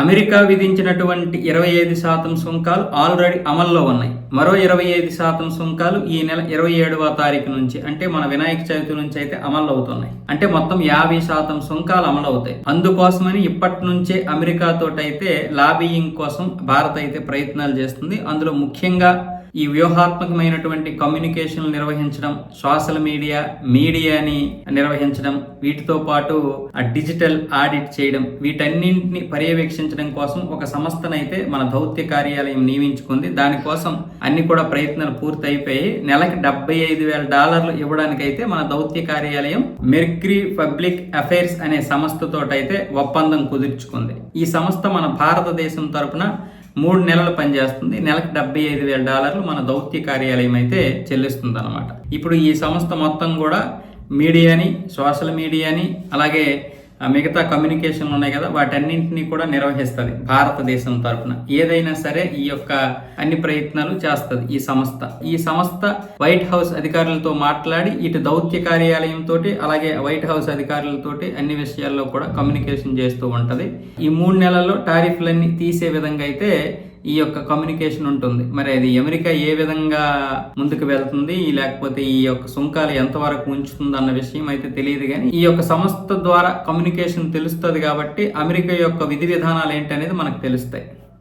America విధించినటువంటి ఇరవై ఐదు శాతం సుంకాలు ఆల్రెడీ అమల్లో ఉన్నాయి. మరో ఇరవై ఐదు శాతం సుంకాలు ఈ నెల ఇరవై ఏడవ తారీఖు నుంచి అంటే మన వినాయక చవితి నుంచి అయితే అమలు అవుతున్నాయి. అంటే మొత్తం యాభై శాతం సుంకాలు అమలు అవుతాయి. అందుకోసమని ఇప్పటి నుంచే అమెరికా తోటైతే లాబియింగ్ కోసం భారత్ అయితే ప్రయత్నాలు చేస్తుంది. అందులో ముఖ్యంగా ఈ వ్యూహాత్మకమైనటువంటి కమ్యూనికేషన్ నిర్వహించడం సోషల్ మీడియా మీడియాని నిర్వహించడం వీటితో పాటు ఆ డిజిటల్ ఆడిట్ చేయడం వీటన్నింటిని పర్యవేక్షించడం కోసం ఒక సంస్థనైతే మన దౌత్య కార్యాలయం నియమించుకుంది. దానికోసం అన్ని కూడా ప్రయత్నాలు పూర్తి అయిపోయి నెలకి డెబ్బై ఐదు వేల డాలర్లు ఇవ్వడానికైతే మన దౌత్య కార్యాలయం మెర్క్రీ పబ్లిక్ అఫైర్స్ అనే సంస్థతోటైతే ఒప్పందం కుదుర్చుకుంది. ఈ సంస్థ మన భారతదేశం తరపున మూడు నెలలు పనిచేస్తుంది. నెలకు డెబ్బై ఐదు వేల డాలర్లు మన దౌత్య కార్యాలయం అయితే చెల్లిస్తుంది అనమాట ఇప్పుడు ఈ సంస్థ మొత్తం కూడా మీడియాని సోషల్ మీడియాని అలాగే మిగతా కమ్యూనికేషన్లు ఉన్నాయి కదా వాటన్నింటినీ కూడా నిర్వహిస్తుంది భారతదేశం తరపున. ఏదైనా సరే ఈ యొక్క అన్ని ప్రయత్నాలు చేస్తుంది ఈ సంస్థ. ఈ సంస్థ వైట్ హౌస్ అధికారులతో మాట్లాడి ఇటు దౌత్య కార్యాలయం తోటి అలాగే వైట్ హౌస్ అధికారులతోటి అన్ని విషయాల్లో కూడా కమ్యూనికేషన్ చేస్తూ ఉంటది. ఈ మూడు నెలల్లో టారిఫ్లన్నీ తీసే విధంగా అయితే ఈ యొక్క కమ్యూనికేషన్ ఉంటుంది. మరి అది అమెరికా ఏ విధంగా ముందుకు వెళ్తుంది? లేకపోతే ఈ యొక్క సుంకాలు ఎంతవరకు ఉంచుతుంది అన్న విషయం అయితే తెలియదు కానీ ఈ యొక్క సంస్థ ద్వారా కమ్యూనికేషన్ తెలుస్తుంది కాబట్టి అమెరికా యొక్క విధి విధానాలు ఏంటనేది మనకు తెలుస్తాయి.